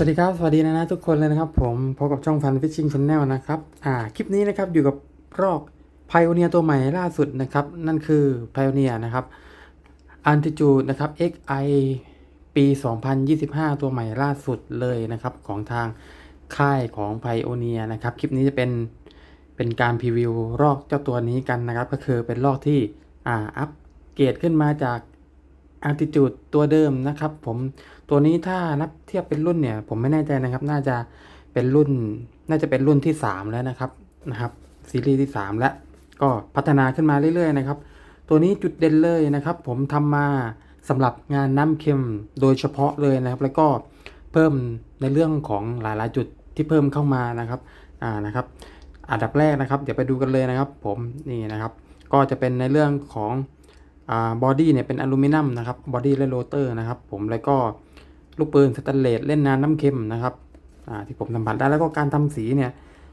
สวัสดีครับ สวัสดีนะนะทุกคนเลยนะครับ ผมพบกับช่องฟันฟิชชิงช n แนลนะครับอ่าคลิปนี้นะครับอยู่กับรอกไพโอเนียตัวใหม่ล่าสุดนะครับ นั่นคือไพโอเนียนะครับอันติจูดนะครับ XI ปี 2025 ตัวใหม่ล่าสุดเลยนะครับ ของทางค่ายของไพโอเนียนะครับ คลิปนี้จะเป็นเป็นการพรีวิวรอกเจ้าตัวนี้กันนะครับ ก็คือเป็นรอกที่อ่าอัปเกรดขึ้นมาจาก altitude ตัวเดิมนะครับ ผมตัวนี้ถ้านับเทียบเป็นรุ่นเนี่ย ผมไม่แน่ใจนะครับ น่าจะเป็นรุ่น น่าจะเป็นรุ่นที่ 3 แล้วนะครับนะครับ ซีรีส์ที่ 3 แล้วก็พัฒนาขึ้นมาเรื่อยๆนะครับ ตัวนี้จุดเด่นเลยนะครับ ผมทำมาสำหรับงานน้ำเค็มโดยเฉพาะเลยนะครับ แล้วก็เพิ่มในเรื่องของหลายๆจุดที่เพิ่มเข้ามานะครับอ่านะครับอันดับแรกนะครับ เดี๋ยวไปดูกันเลยนะครับ ผมนี่นะครับ ก็จะเป็นในเรื่องของ บอดี้เนี่ยเป็นอลูมิเนียมนะครับบอดี้และโรเตอร์นะครับผมแล้วก็ลูกปืนสแตนเลสเล่นน้ำน้ำเค็มนะครับอ่าที่ผมสัมผัสได้แล้วก็การทำสีเนี่ย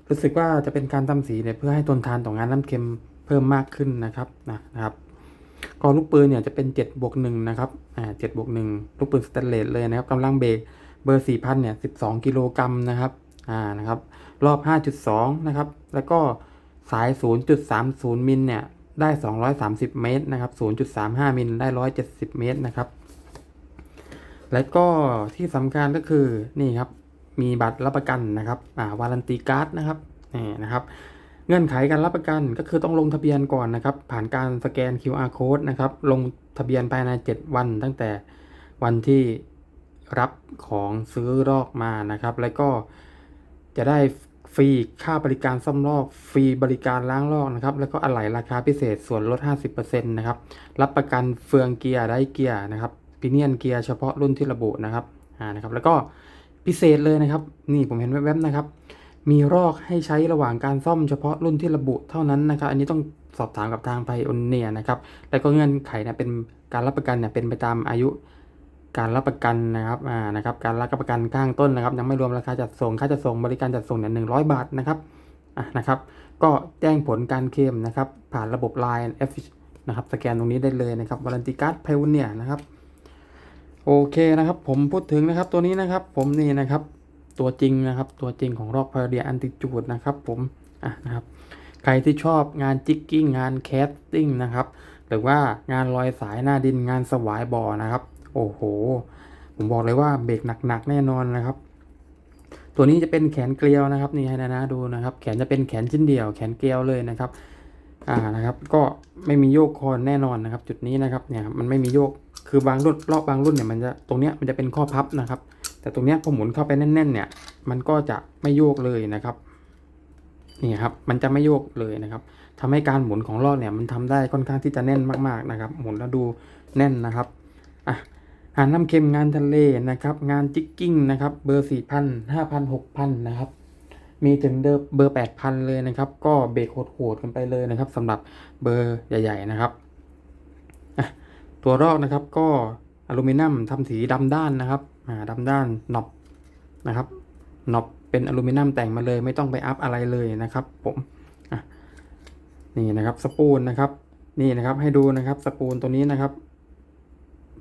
รู้สึกว่าจะเป็นการทำสีเนี่ยเพื่อให้ทนทานต่องานน้ำเค็มเพิ่มมากขึ้นนะครับนะครับก็ลูกปืนเนี่ยจะเป็น7บวกหนึ่งนะครับอ่าเจ็ดบวกหนึ่งลูกปืนสแตนเลสเลยนะครับกำลังเบรกเบอร์4 0 0 0เนี่ย12กิโลกรัมนะครับอ่านะครับรอบ 5.2 นะครับ แล้วก็สาย 0.30 มิลเนี่ย ได้ 230 เมตรนะครับ 0.35 มิลได้ 170 เมตรนะครับ แล้วก็ที่สำคัญก็คือนี่ครับ มีบัตรรับประกันนะครับ อ่าวารันตีการ์ดนะครับนี่นะครับ เงื่อนไขการรับประกันก็คือต้องลงทะเบียนก่อนนะครับ ผ่านการสแกน QR code นะครับ ลงทะเบียนภายใน 7 วันตั้งแต่วันที่รับของซื้อรอกมานะครับ แล้วก็จะได้ ฟรีค่าบริการซ่อมลอก ฟรีบริการล้างลอกนะครับ แล้วก็อะไหล่ราคาพิเศษส่วนลด 50%นะครับ รับประกันเฟืองเกียร์ได้เกียร์นะครับพิเนียนเกียร์เฉพาะรุ่นที่ระบุนะครับอ่านะครับ แล้วก็พิเศษเลยนะครับ นี่ผมเห็นแวบๆนะครับ มีรอกให้ใช้ระหว่างการซ่อมเฉพาะรุ่นที่ระบุเท่านั้นนะครับ อันนี้ต้องสอบถามกับทางไพโอเนียนะครับ แล้วก็เงื่อนไขเนี่ยเป็นการรับประกันเนี่ยเป็นไปตามอายุ การรับประกันนะครับอ่านะครับการรับประกันข้างต้นนะครับ ยังไม่รวมราคาจัดส่งค่าจัดส่งบริการจัดส่งเนี่ยหนึ่งร้อยบาทนะครับอะนะครับ ก็แจ้งผลการเคลมนะครับ ผ่านระบบ Line F นะครับสแกนตรงนี้ได้เลยนะครับวารันตีการ์ดไพโอเนียนะครับโอเคนะครับ ผมพูดถึงนะครับตัวนี้นะครับ ผมนี่นะครับตัวจริงนะครับ ตัวจริงของรอกพาราเดียอันติจูดนะครับผมอะนะครับใครที่ชอบงานจิกกิ้งงานแคสติ้งนะครับหรือว่างานลอยสายหน้าดินงานสวายบ่อนะครับ โอ้โห ผมบอกเลยว่าเบรกหนักๆแน่นอนนะครับ ตัวนี้จะเป็นแขนเกลียวนะครับ นี่ให้นะนะดูนะครับ แขนจะเป็นแขนชิ้นเดียว แขนเกลียวเลยนะครับ อ่านะครับ ก็ไม่มีโยกคอแน่นอนนะครับ จุดนี้นะครับเนี่ยมันไม่มีโยกคือบางรุ่นรอบบางรุ่นเนี่ยมันจะตรงเนี้ยมันจะเป็นข้อพับนะครับ แต่ตรงเนี้ยพอหมุนเข้าไปแน่น ๆ เนี่ย มันก็จะไม่โยกเลยนะครับนี่ครับมันจะไม่โยกเลยนะครับทำให้การหมุนของรอบเนี่ยมันทำได้ค่อนข้างที่จะแน่นมากๆนะครับ หมุนแล้วดูแน่นนะครับอะ หาน้ำเค็มงานทะเลนะครับ งานจิกกิ้งนะครับ เบอร์สี่พันห้าพันหกพันนะครับ มีถึงเดอร์เบอร์แปดพันเลยนะครับ ก็เบรกโหดๆกันไปเลยนะครับสำหรับเบอร์ใหญ่ ๆ นะครับตัวรอกนะครับก็อลูมิเนียมทำสีดำด้านนะครับดำด้านหน็อปนะครับหน็อปเป็นอลูมิเนียมแต่งมาเลย ไม่ต้องไปอัพอะไรเลยนะครับ ผมนี่นะครับสปูนนะครับ นี่นะครับให้ดูนะครับสปูนตัวนี้นะครับ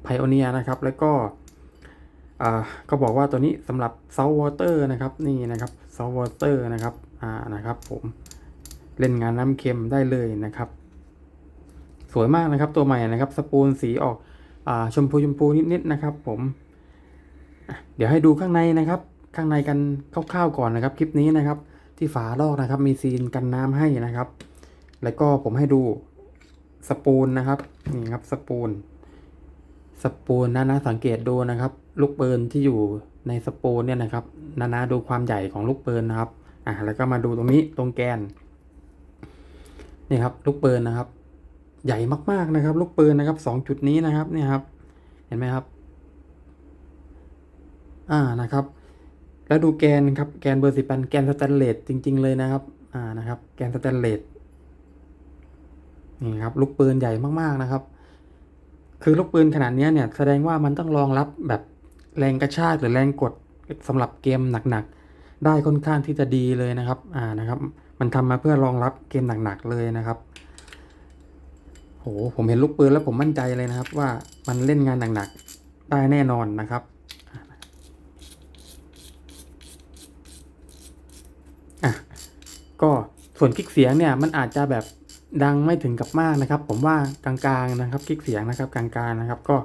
ไพโอเนียนะครับ แล้วก็อ่าก็บอกว่าตัวนี้สำหรับเซา t วอเตอร์นะครับนี่นะครับเซา t วอเตอร์นะครับอ่านะครับผมเล่นงานน้ำเค็มได้เลยนะครับ สวยมากนะครับตัวใหม่นะครับ สปูนสีออกอชมพูชมพูนิดๆนะครับ ผมเดี๋ยวให้ดูข้างในนะครับ ข้างในกันคร่าวๆก่อนนะครับ คลิปนี้นะครับ ที่ฝาลอกนะครับ มีซีนกันน้ำให้นะครับ แล้วก็ผมให้ดูสปูนนะครับนี่ครับสปูน สปูนนะนะสังเกตดูนะครับ ลูกปืนที่อยู่ในสปูนเนี่ยนะครับ นานาดูความใหญ่ของลูกปืนนะครับอ่าแล้วก็มาดูตรงนี้ตรงแกนนี่ครับ ลูกปืนนะครับ ใหญ่มากๆนะครับ ลูกปืนนะครับสองจุดนี้นะครับเนี่ยครับ เห็นไหมครับ อ่านะครับ แล้วดูแกนครับแกนเบอร์สิบแปันแกนสแตนเลสจริง ๆ เลยนะครับ อ่านะครับ แกนสแตนเลสนี่ครับ ลูกปืนใหญ่มากๆนะครับ คือลูกปืนขนาดนี้เนี่ยแสดงว่ามันต้องรองรับแบบแรงกระชากหรือแรงกดสำหรับเกมหนักๆ ได้ค่อนข้างที่จะดีเลยนะครับ อ่านะครับ มันทำมาเพื่อรองรับเกมหนักๆเลยนะครับโหผมเห็นลูกปืนแล้วผมมั่นใจเลยนะครับ ว่ามันเล่นงานหนักๆได้แน่นอนนะครับอะก็ส่วนคลิกเสียงเนี่ยมันอาจจะแบบ ดังไม่ถึงกับมากนะครับ ผมว่ากลางๆนะครับคลิกเสียงนะครับกลางๆนะครับ ก็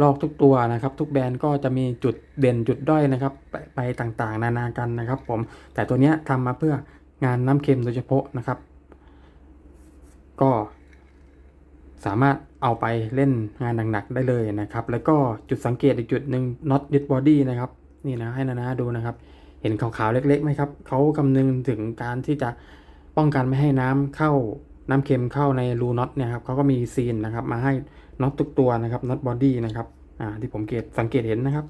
ลอกทุกตัวนะครับ ทุกแบรนด์ก็จะมีจุดเด่นจุดด้อยนะครับไปไปต่างๆ นานากันนะครับ ผมแต่ตัวเนี้ยทำมาเพื่องานน้ำเค็มโดยเฉพาะนะครับ ก็สามารถเอาไปเล่นงานหนักๆได้เลยนะครับ แล้วก็จุดสังเกตอีกจุดหนึ่ง not d i s body นะครับ นี่นะให้นานาดูนะครับ เห็นขาวๆเล็กๆไหมครับเขาคำนึงถึงการที่จะป้องกันไม่ให้น้ำเข้า น้ำเค็มเข้าในรูน็อตเนี่ยครับเขาก็มีซีนนะครับ มาให้น็อตทุกตัวนะครับน็อตบอดี้นะครับอ่าที่ผมเกตสังเกตเห็นนะครับ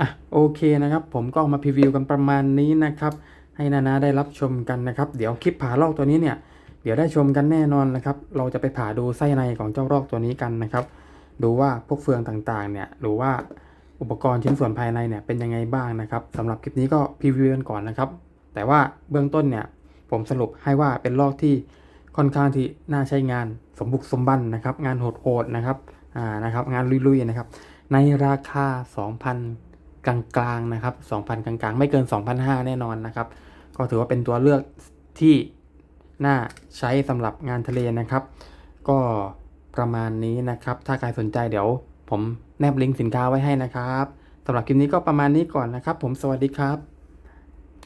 อะโอเคนะครับ ผมก็เอามาพรีวิวกันประมาณนี้นะครับ ให้นานาได้รับชมกันนะครับ เดี๋ยวคลิปผ่าลอกตัวนี้เนี่ยเดี๋ยวได้ชมกันแน่นอนนะครับ เราจะไปผ่าดูไส้ในของเจ้ารอกตัวนี้กันนะครับ ดูว่าพวกเฟืองต่างๆ เนี่ยหรือว่าอุปกรณ์ชิ้นส่วนภายในเนี่ยเป็นยังไงบ้างนะครับสำหรับคลิปนี้ก็พรีวิวกันก่อนนะครับ แต่ว่าเบื้องต้นเนี่ย ผมสรุปให้ว่าเป็นลอกที่ค่อนข้างที่น่าใช้งานสมบุกสมบันนะครับ งานโหดๆนะครับอ่านะครับงานลุยๆนะครับ ในราคา 2,000 กลางๆนะครับ2,000 กลางๆ ไม่เกิน 2,500 แน่นอนนะครับ ก็ถือว่าเป็นตัวเลือกที่น่าใช้สำหรับงานทะเลนะครับ ก็ประมาณนี้นะครับ ถ้าใครสนใจเดี๋ยวผมแนบลิงก์สินค้าไว้ให้นะครับสำหรับคลิปนี้ก็ประมาณนี้ก่อนนะครับ ผมสวัสดีครับ